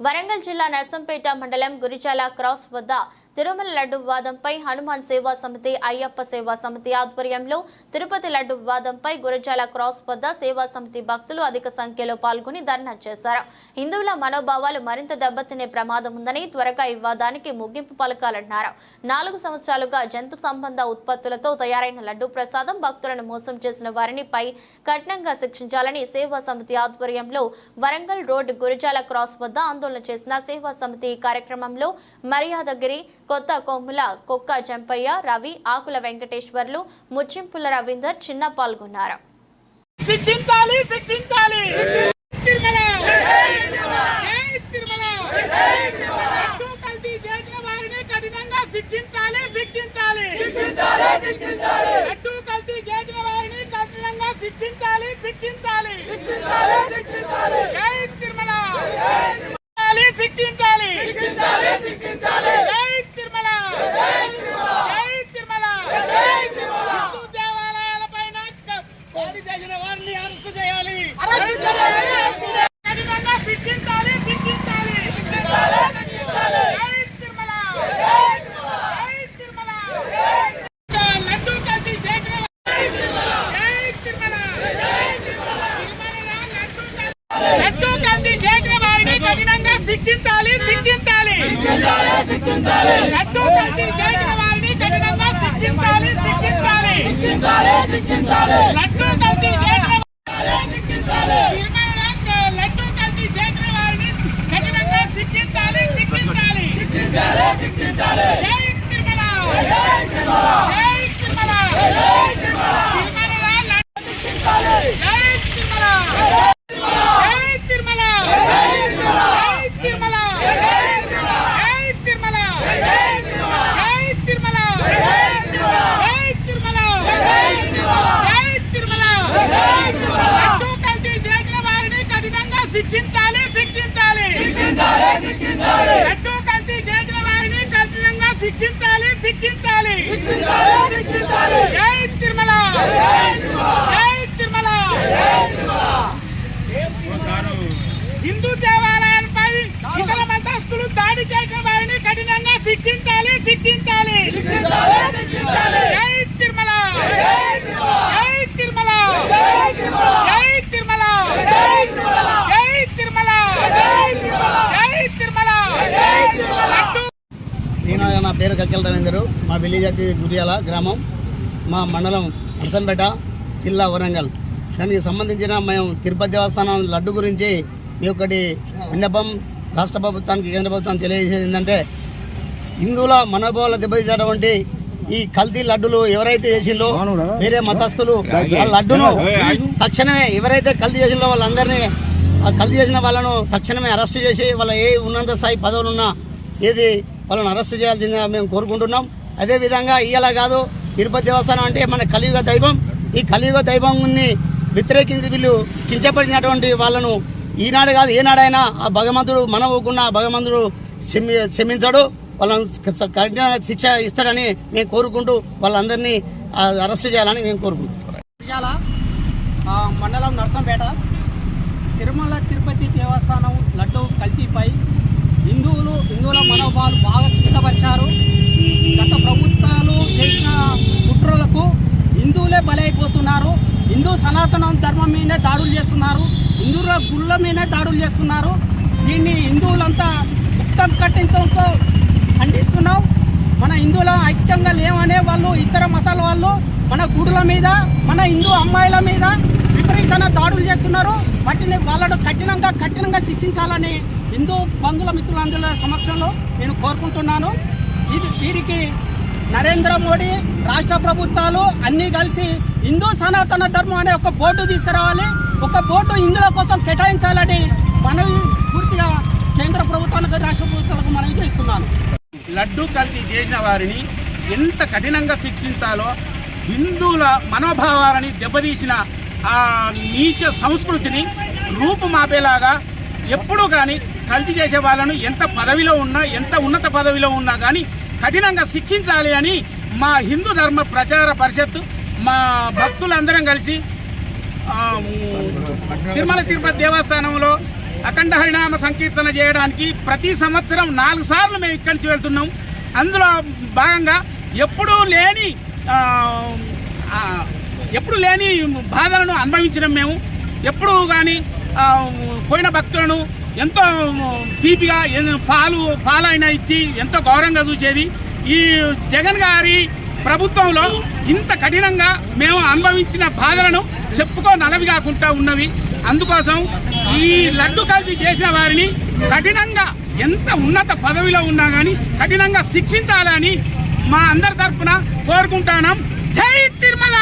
వరంగల్ జిల్లా నర్సంపేట మండలం గురిజాల క్రాస్ వద్ద తిరుమల లడ్డు వివాదంపై హనుమాన్ సేవా సమితి అయ్యప్ప సేవా సమితి ఆధ్వర్యంలో తిరుపతి లడ్డు వివాదంపై గురజాల క్రాస్ వద్ద సేవా సమితి భక్తులు అధిక సంఖ్యలో పాల్గొని ధర్నా చేశారు. హిందువుల మనోభావాలు మరింత దెబ్బతినే ప్రమాదం ఉందని త్వరగా ఈ వివాదానికి ముగింపు పలకాలన్నారు. నాలుగు సంవత్సరాలుగా జంతు సంబంధ ఉత్పత్తులతో తయారైన లడ్డు ప్రసాదం భక్తులను మోసం చేసిన వారిని పై కఠినంగా శిక్షించాలని సేవా సమితి ఆధ్వర్యంలో వరంగల్ రోడ్ గురిజాల క్రాస్ వద్ద ఆందోళన చేసిన సేవా సమితి కార్యక్రమంలో మర్యాదగిరి కొత్త కొమ్ముల కొక్క చెంపయ్య రవి ఆకుల వెంకటేశ్వర్లు ముచ్చింపుల రవీందర్ చిన్న పాల్గొన్నారు. శిక్షించాలి శిక్షించాలి తిరుమల జై తిరుమల లడ్డూ కల్తీ చేసిన వారిని కఠినంగా శిక్షించాలి శిక్షించాలి లడ్డూ కల్తీ చేసిన వారిని కఠినంగా శిక్షించాలి శిక్షించాలి జై తిరుమల శిక్షించాలి జై తిరుమల జై తిరుమల హిందూ దేవాలయాలపైన దాడి చేసిన వారిని అరెస్ట్ చేయాలి కఠినంగా శిక్షించాలి శిక్షించాలి లడ్డూ కల్తీ చేసిన వారిని కఠినంగా శిక్షించాలి శిక్షించాలి లడ్డూ కల్తీ శిక్షించాలి శిక్షించాలి లడ్డూ కల్తీ చేసిన తిరుమలలో లడ్డూ కల్తీ చేసిన వారిని కఠినంగా శిక్షించాలి శిక్షించాలి జై తిరుమల జై తిరుమల తిరుమలలో లడ్డూ జై తిరుమల జై తిరుమల జై తిరుమల జై తిరుమల జై తిరుమల జై తిరుమల జై తిరుమల లడ్డూ కల్తీ చేసిన వారిని కఠినంగా శిక్షించాలి శిక్షించాలి లడ్డూ కల్తీ చేసిన వారిని కఠినంగా శిక్షించాలి శిక్షించాలి జై తిరుమల. జై తిరుమల. హిందూ దేవాలయాలపై ఇతర మతస్థులు దాడి చేసిన వారిని కఠినంగా శిక్షించాలి శిక్షించాలి. జై తిరుమల జై తిరుమల జై తిరుమల జై తిరుమల జై తిరుమల లడ్డూ నేను నా పేరు కక్కెల రవీందరు. మా విలేజ్ వచ్చి గురియాల గ్రామం. మా మండలం నర్సంపేట జిల్లా వరంగల్. దానికి సంబంధించిన మేము తిరుపతి దేవస్థానం లడ్డు గురించి మీ ఒకటి విన్నపం రాష్ట్ర ప్రభుత్వానికి కేంద్ర ప్రభుత్వానికి తెలియజేసేది ఏంటంటే హిందువుల మనోభావాలు దెబ్బతీసేటువంటి ఈ కల్తీ లడ్డులు ఎవరైతే చేసిందో వేరే మతస్థులు ఆ లడ్డును తక్షణమే ఎవరైతే కల్తీ చేసిందో వాళ్ళందరినీ ఆ కల్తీ చేసిన వాళ్ళను తక్షణమే అరెస్ట్ చేసి వాళ్ళ ఏ ఉన్నత స్థాయి పదవులు ఉన్నా ఏది వాళ్ళని అరెస్ట్ చేయాల్సిందిగా మేము కోరుకుంటున్నాం. అదే విధంగా ఇయ్యాల కాదు తిరుపతి దేవస్థానం అంటే మన కలియుగ దైవం. ఈ కలియుగ దైవంని వ్యతిరేకించి వీళ్ళు కించపరిచినటువంటి వాళ్ళను ఈనాడు కాదు ఏనాడైనా ఆ భగవంతుడు మనవ్వకుండా ఊకున్న భగవంతుడు క్షమి క్షమించాడు. వాళ్ళని కఠిన శిక్ష ఇస్తాడని మేము కోరుకుంటూ వాళ్ళందరినీ అరెస్ట్ చేయాలని మేము కోరుకుంటున్నాం. మండలం నర్సంపేట తిరుమల తిరుపతి దేవస్థానం లడ్డు కల్తీపై హిందువులు హిందువుల మనోభావాలు బాగా కించపరిచారు గత ప్రభుత్వాలు చేసిన కుట్రలకు హిందువులే బలైపోతున్నారు. హిందూ సనాతన ధర్మం మీదే దాడులు చేస్తున్నారు. హిందువుల గుళ్ళ మీదే దాడులు చేస్తున్నారు. దీన్ని హిందువులంతా ముక్తం కట్టించడంతో ఖండిస్తున్నాం. మన హిందువుల ఐక్యంగా లేవనే వాళ్ళు ఇతర మతాల వాళ్ళు మన గుడుల మీద మన హిందూ అమ్మాయిల మీద విపరీతంగా దాడులు చేస్తున్నారు. వాటిని వాళ్ళను కఠినంగా కఠినంగా శిక్షించాలని హిందూ బంధుల మిత్రులందరి సమక్షంలో నేను కోరుకుంటున్నాను. ఇది దీనికి నరేంద్ర మోడీ రాష్ట్ర ప్రభుత్వాలు అన్నీ కలిసి హిందూ సనాతన ధర్మం అనే ఒక బోర్డు తీసుకురావాలి. ఒక బోర్డు హిందువుల కోసం కేటాయించాలని మనవి పూర్తిగా కేంద్ర ప్రభుత్వానికి రాష్ట్ర ప్రభుత్వాలకు మనవి చేస్తున్నాను. లడ్డూ కల్తీ చేసిన వారిని ఎంత కఠినంగా శిక్షించాలో హిందువుల మనోభావాలని దెబ్బతీసిన ఆ నీచ సంస్కృతిని రూపుమాపేలాగా ఎప్పుడూ కానీ కల్తీ చేసే వాళ్ళను ఎంత పదవిలో ఉన్నా ఎంత ఉన్నత పదవిలో ఉన్నా కానీ కఠినంగా శిక్షించాలి అని మా హిందూ ధర్మ ప్రచార పరిషత్ మా భక్తులందరం కలిసి తిరుమల తిరుపతి దేవస్థానంలో అఖండ హరినామ సంకీర్తన చేయడానికి ప్రతి సంవత్సరం నాలుగు సార్లు మేము ఇక్కడి నుంచి వెళ్తున్నాం. అందులో భాగంగా ఎప్పుడూ లేని ఎప్పుడు లేని బాధలను అనుభవించడం మేము. ఎప్పుడు కానీ పోయిన భక్తులను ఎంతో తీపిగా పాలు పాలైనా ఇచ్చి ఎంతో గౌరవంగా చూసేది. ఈ జగన్ గారి ప్రభుత్వంలో ఇంత కఠినంగా మేము అనుభవించిన బాధలను చెప్పుకో నలవి కాకుండా ఉన్నవి. అందుకోసం ఈ లడ్డు కల్తీ చేసిన వారిని కఠినంగా ఎంత ఉన్నత పదవిలో ఉన్నా కానీ కఠినంగా శిక్షించాలని మా అందరి తరఫున కోరుకుంటాం జై తిరుమల!